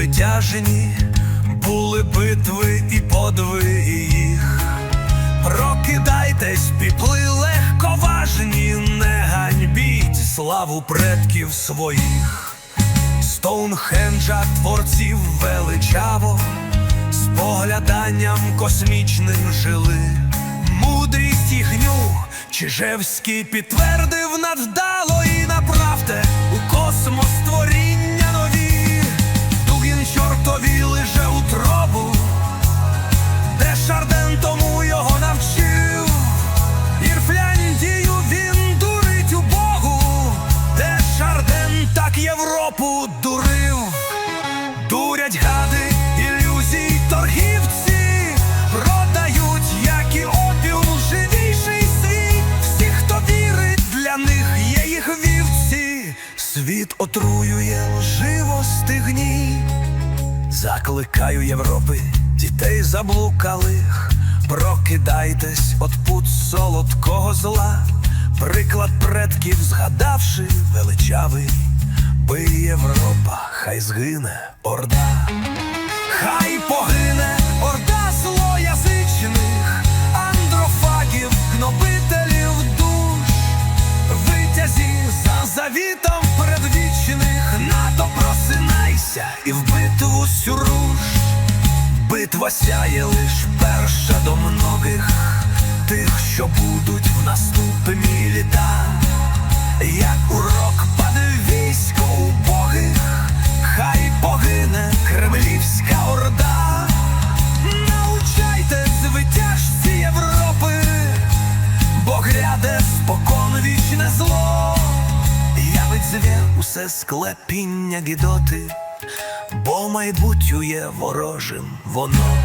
сильні, звитяжені, були битви і подвиги їх. Прокидайтесь, піпли легковажні, не ганьбіть славу предків своїх. Стоунхенджа творців величаво, спогляданням космічним жили. Мудрість їхню Чижевський підтвердив надвдало Світ отруює лживости гній. Закликаю Європи, дітей заблукалих, прокидайтесь от пут солодкого зла, приклад предків згадавши величавий, би Європа, хай згине орда, хай погине битву сюруш. Битва сяє лиш перша до многих тих, що будуть в наступні літа. Як урок паде військо убогих, хай погине кремлівська орда. Научайте звитяжці Європи, бо гряде спокон вічне зло, явить звір усе склепіння гідоти, бо майбутнє ворожим воно.